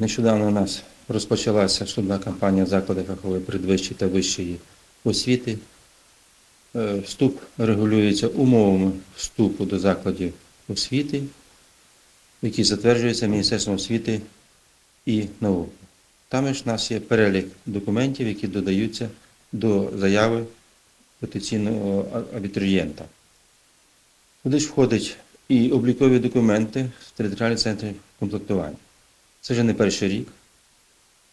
Нещодавно у нас розпочалася вступна кампанія в закладах фахової передвищої та вищої освіти. Е, Вступ регулюється умовами вступу до закладів освіти, які затверджуються Міністерством освіти і науки. Там ж у нас є перелік документів, які додаються до заяви потенційного абітурієнта. Туди ж входять і облікові документи з територіальних центрів комплектування. Це вже не перший рік.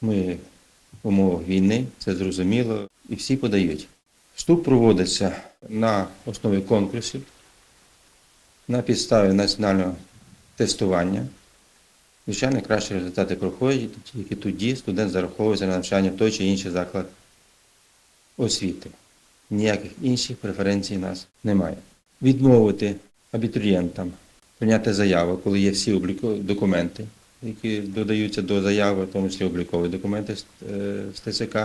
Ми в умовах війни, це зрозуміло, і всі подають. Вступ проводиться на основі конкурсів, на підставі національного тестування. Звичайно, кращі результати проходять, тільки тоді студент зараховується на навчання в той чи інший заклад освіти. Ніяких інших преференцій у нас немає. Відмовити абітурієнтам прийняти заяву, коли є всі документи, які додаються до заяви, в тому числі облікові документи з, е, ТЦК,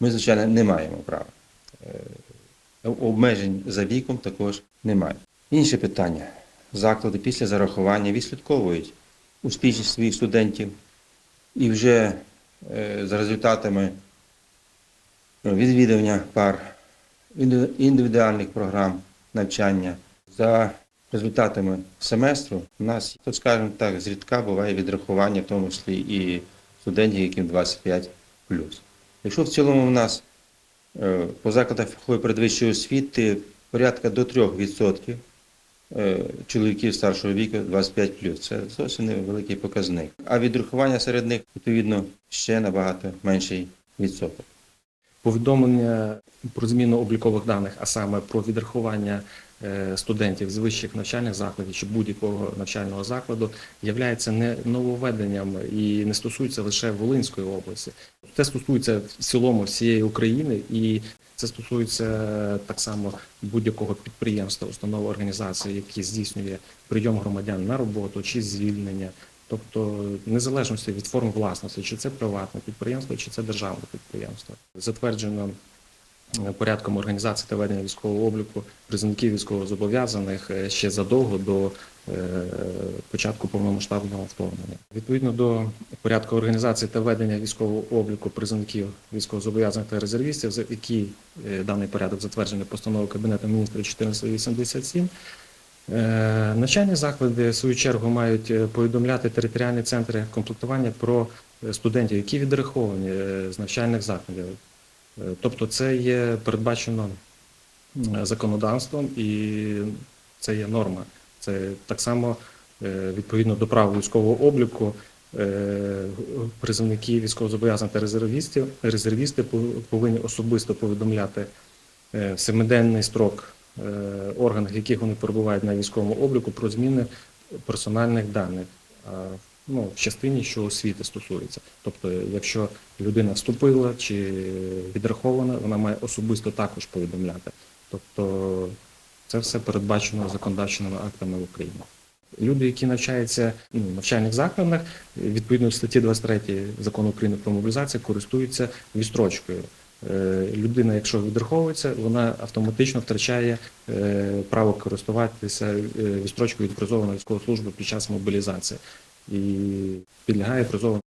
ми, звичайно, не маємо права. Е, Обмежень за віком також немає. Інше питання. Заклади після зарахування відслідковують успішність своїх студентів і вже е, за результатами відвідування пар, індивідуальних програм навчання, за результатами семестру у нас, то скажімо так, зрідка буває відрахування, в тому числі і студентів, яким 25 Якщо в цілому у нас е, по закладах фахової передвищої освіти порядка до 3% е, чоловіків старшого віку 25 Це зовсім невеликий показник. А відрахування серед них, відповідно, ще набагато менший відсоток. Повідомлення про зміну облікових даних, а саме про відрахування студентів з вищих навчальних закладів чи будь-якого навчального закладу, являється не нововведенням і не стосується лише Волинської області. Це стосується в цілому всієї України, і це стосується так само будь-якого підприємства, установи організації, які здійснює прийом громадян на роботу чи звільнення. Тобто, незалежності від форм власності, чи це приватне підприємство, чи це державне підприємство, затверджено е, порядком організації та ведення військового обліку призовників військовозобов'язаних е, ще задовго до е, початку повномасштабного вторгнення. Відповідно до порядку організації та ведення військового обліку призовників військовозобов'язаних та резервістів, за який е, даний порядок затверджений постановою Кабінету міністрів 1487, Е, Навчальні заклади, в свою чергу, мають повідомляти територіальні центри комплектування про студентів, які відраховані з навчальних закладів. Е, Тобто це є передбачено законодавством і це є норма. Це так само е, відповідно до прав військового обліку. е, Призовники військовозобов'язаних та резервістів, резервісти повинні особисто повідомляти е, семиденний строк е, органах, яких вони перебувають на військовому обліку, про зміни персональних даних. Ну, в частині, що освіти стосується. Тобто, якщо людина вступила чи відрахована, вона має особисто також повідомляти. Тобто, це все передбачено законодавчими актами України. Люди, які навчаються ну, в навчальних закладах, відповідно до статті 23 закону України про мобілізацію, користуються відстрочкою. Е, Людина, якщо відраховується, вона автоматично втрачає е, право користуватися е, відстрочкою від на військову під час мобілізації і підлягає призову